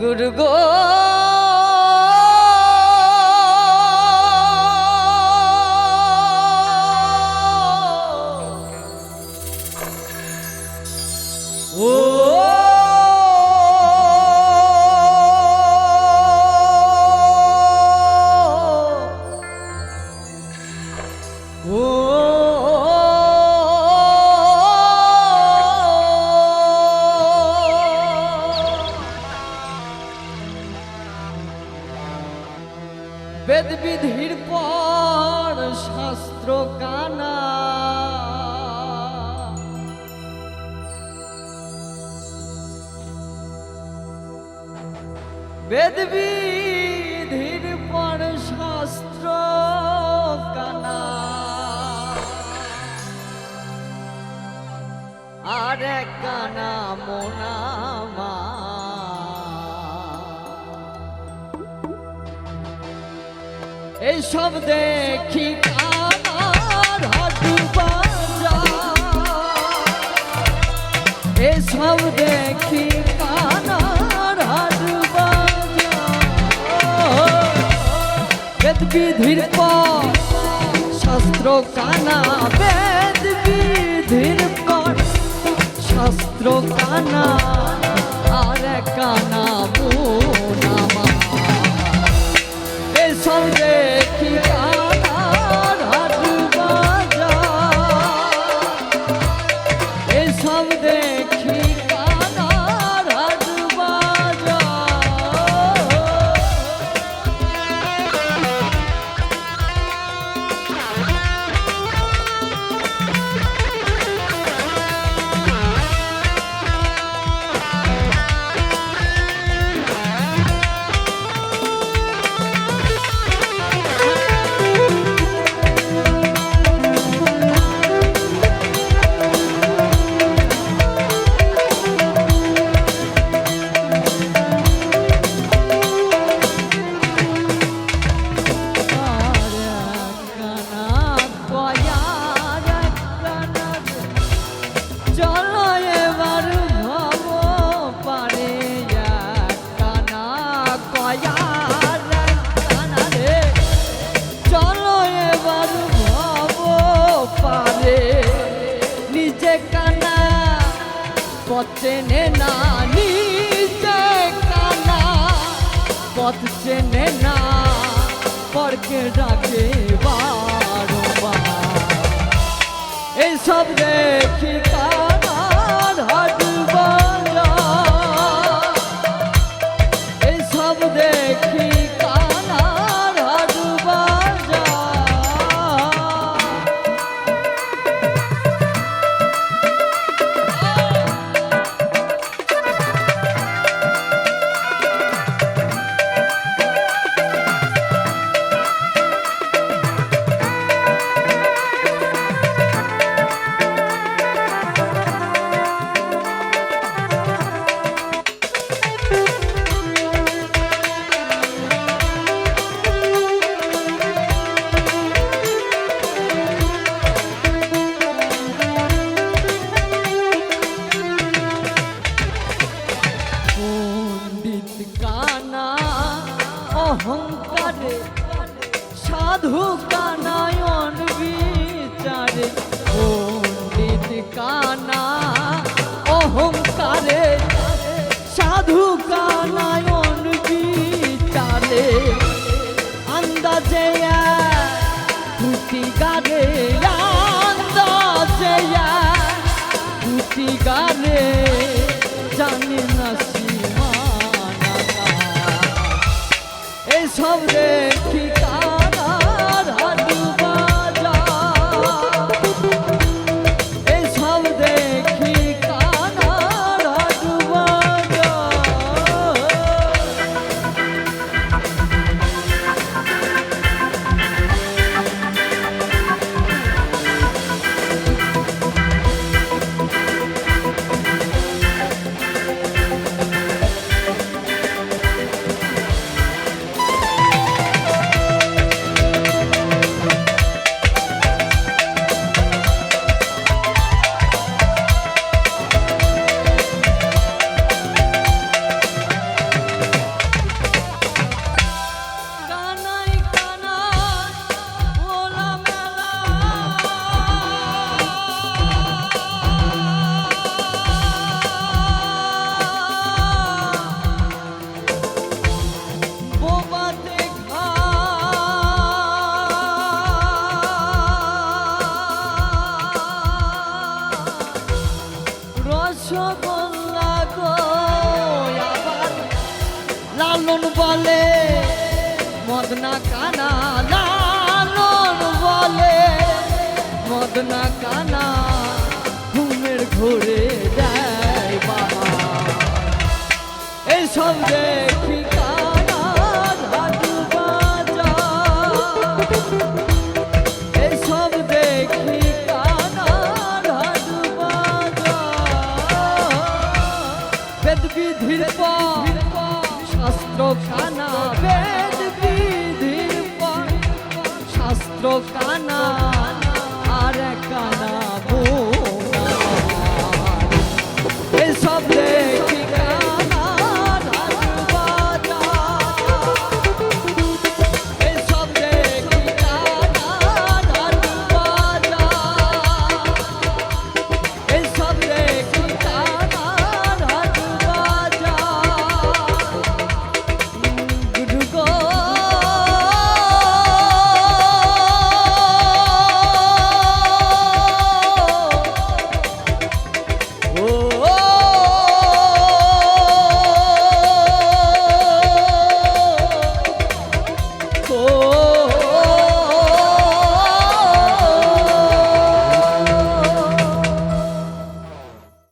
গুরু গো বেদ বিধির পর শাস্ত্র কানা। বেদ বিধির পর শাস্ত্র কানা। আর কানা মোনামা এইসব দেখি কানার হাটু বাজার এসব দেখি কানার হাটু বাজার বেদ বিধির পর শাস্ত্র কানা বেদ বিধির পর শাস্ত্র কানা, আর কানা মোনামা পথ চেনে না নিজে কানা। পথ চেনে না পরকে ডাকে বারবার। দেখি কানার হাট বাজার। এইসব দেখি সাধু কানায়ন বিচারে পণ্ডিত কানা সকল্লা গো আবার লালন বলে, মদনা কানা, লালন বলে, মদনা কানা, ঘুমের ঘোরে যায় বাবা। এইসব দেখি কানা।